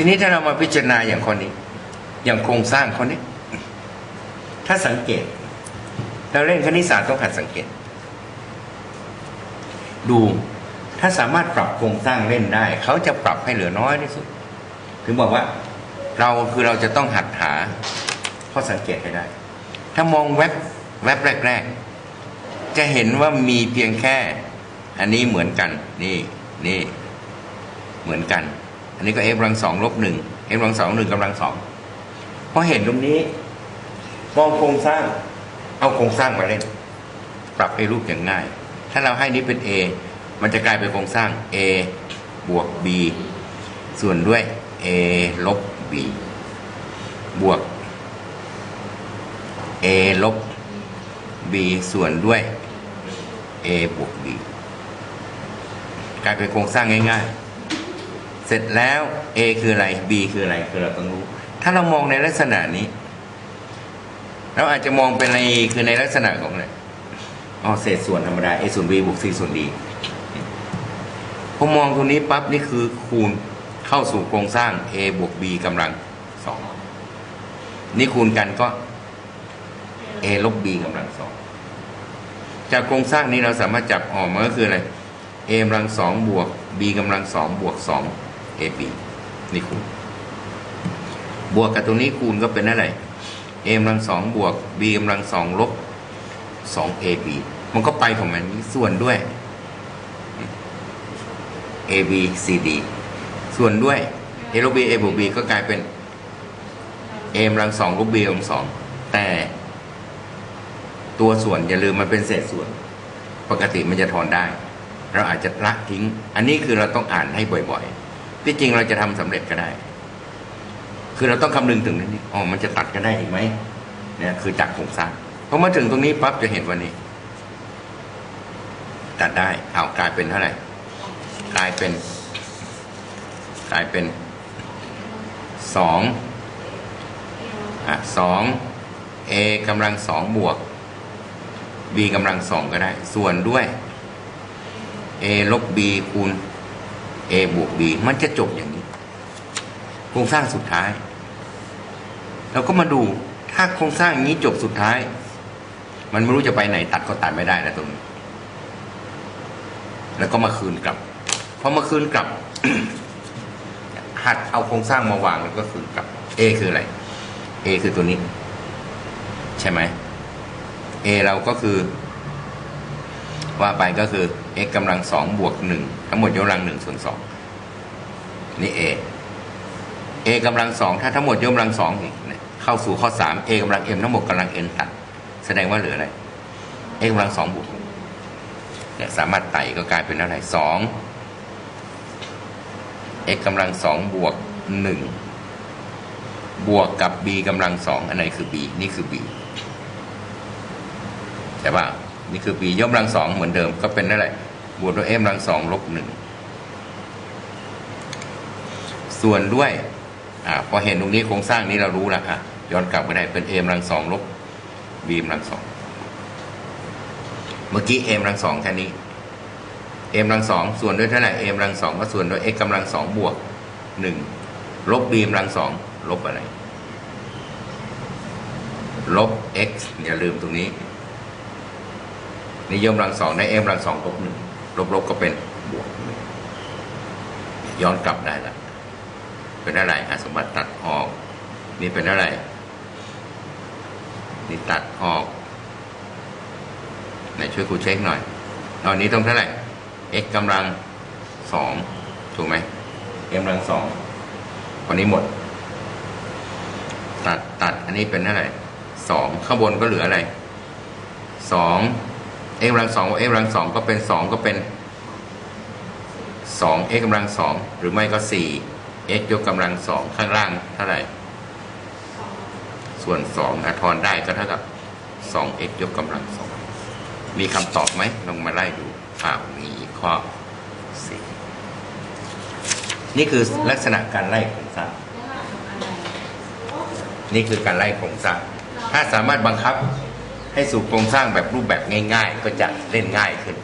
ทีนี้ถ้าเรามาพิจารณาอย่างคนนี้ อย่างโครงสร้างคนนี้ ถ้าสังเกต เราเล่นคณิตศาสตร์ต้องหัดสังเกต ดูถ้าสามารถปรับโครงสร้างเล่นได้ เขาจะปรับให้เหลือน้อยที่สุด ถึงบอกว่า เราคือเราจะต้องหัดหาข้อสังเกตให้ได้ ถ้ามองแว็บแว็บแรก ๆ จะเห็นว่ามีเพียงแค่ อันนี้เหมือนกัน นี่นี่ เหมือนกัน อันนี้ก็ f กำลังสองลบหนึ่ง f กำลังสองหนึ่งกำลังสองพอเห็นตรงนี้มองโครงสร้าง เอาโครงสร้างมาเล่น ปรับให้รูปอย่างง่าย ถ้าเราให้นี้เป็น a มันจะกลายเป็นโครงสร้าง a บวก b ส่วนด้วย a ลบ b บวก a ลบ b ส่วนด้วย a บวก b กลายเป็นโครงสร้างง่าย ๆ เสร็จแล้ว a คืออะไร b คืออะไรคือเราต้องรู้ ถ้าเรามองในลักษณะนี้เราอาจจะมองเป็นอะไรคือในลักษณะของอะไรอ๋อเศษส่วนธรรมดา a ส่วน b บวก c ส่วน d พอมองตรงนี้ปั๊บนี่คือคูณเข้าสู่โครงสร้าง a บวก b กำลังสองนี่คูณกันก็ a ลบ b กำลังสองจากโครงสร้างนี้เราสามารถจับออกมาก็คืออะไร a กำลังสองบวก b กำลังสองบวกสอง ab นี่คูณ บวกกับตรงนี้คูณก็เป็นอะไร a กำลังสองบวก b กำลังสองลบสอง ab มันก็ไปของมันนี้ส่วนด้วย a b c d ส่วนด้วย a ลบ b a บวก b ก็กลายเป็น a กำลังสองลบ b กำลังสองแต่ตัวส่วนอย่าลืมมันเป็นเศษส่วน ปกติมันจะถอนได้ เราอาจจะละทิ้ง อันนี้คือเราต้องอ่านให้บ่อยๆ ที่จริงเราจะทำสำเร็จก็ได้ คือเราต้องคำนึงถึงนี่อ๋อมันจะตัดกันได้อีกไหมเนี่ยคือจากโครงสร้างพอมาถึงตรงนี้ปั๊บจะเห็นวันนี้ตัดได้เอากลายเป็นเท่าไหร่กลายเป็น กลายเป็นสองอะสอง a กำลังสองบวก b กำลังสองก็ได้ ส่วนด้วย a ลบ b คูณ a บวก b มันจะจบอย่างนี้ โครงสร้างสุดท้าย เราก็มาดูถ้าโครงสร้างอย่างนี้จบสุดท้าย มันไม่รู้จะไปไหนตัดก็ตัดไม่ได้นะตรงนี้ แล้วก็มาคืนกลับพอมาคืนกลับ หัดเอาโครงสร้างมาวางแล้วก็คืนกลับ a คืออะไร a คือตัวนี้ ใช่ไหม a เราก็คือ ว่าไปก็คือ x กำลังสองบวกหนึ่งทั้งหมดยกกำลังหนึ่งส่วนสองนี่ a a กำลังสองถ้าทั้งหมดยกกำลังสองอีกเข้าสู่ข้อสาม a กำลัง m ทั้งหมดกำลัง n ตัด แสดงว่าเหลืออะไร x กำลังสองบวกเนี่ยสามารถไต่ก็กลายเป็นเท่าไหร่สอง x กำลังสองบวกหนึ่งบวกกับ b กำลังสองอันไหนคือ b นี่คือ b ใช่ป่ะ นี่คือ b ยกกำลังสองเหมือนเดิม ก็เป็นเท่าไหร่บวกด้วย m กำลังสองลบหนึ่งส่วนด้วยอ่าพอเห็นตรงนี้โครงสร้างนี้เรารู้แล้วอะย้อนกลับไปได้เป็น m กำลังสองลบ b กำลังสองเมื่อกี้ m กำลังสองแค่นี้ m กำลังสองส่วนด้วยเท่าไหร่ m กำลังสองก็ส่วนด้วย x กำลังสองบวกหนึ่งลบ b กำลังสองลบอะไร ลบ x อย่าลืมตรงนี้ นิยมรังสองได้ m รังสองลบหนึ่งลบลบก็เป็นบวกหนึ่งย้อนกลับได้ละเป็นเท่าไร่หาสมบัติตัดออก นี่เป็นเท่าไรนี่ตัดออกไหนช่วยครูเช็คหน่อยตอนนี้ต้องเท่าไหร่ x กำลังสองถูกไหม m รังสองวันนี้หมด ตัดตัดอันนี้เป็นเท่าไหร่สองข้างบนก็เหลืออะไรสอง x กำลังสอง x กำลังสองก็เป็นสองก็เป็นสอง x กำลังสองหรือไม่ก็สี่ x ยกกำลังสองข้างล่างเท่าไหร่ ส่วนสองอทอนได้ก็เท่ากับสอง x ยกกำลังสองมีคำตอบไหมลองมาไล่ดูอ่าวมีข้อสี่นี่คือลักษณะการไล่โครงสร้างนี่คือการไล่โครงสร้างถ้าสามารถบังคับ ให้สู่โครงสร้างแบบรูปแบบง่าย ๆ ก็จะเล่นง่ายขึ้น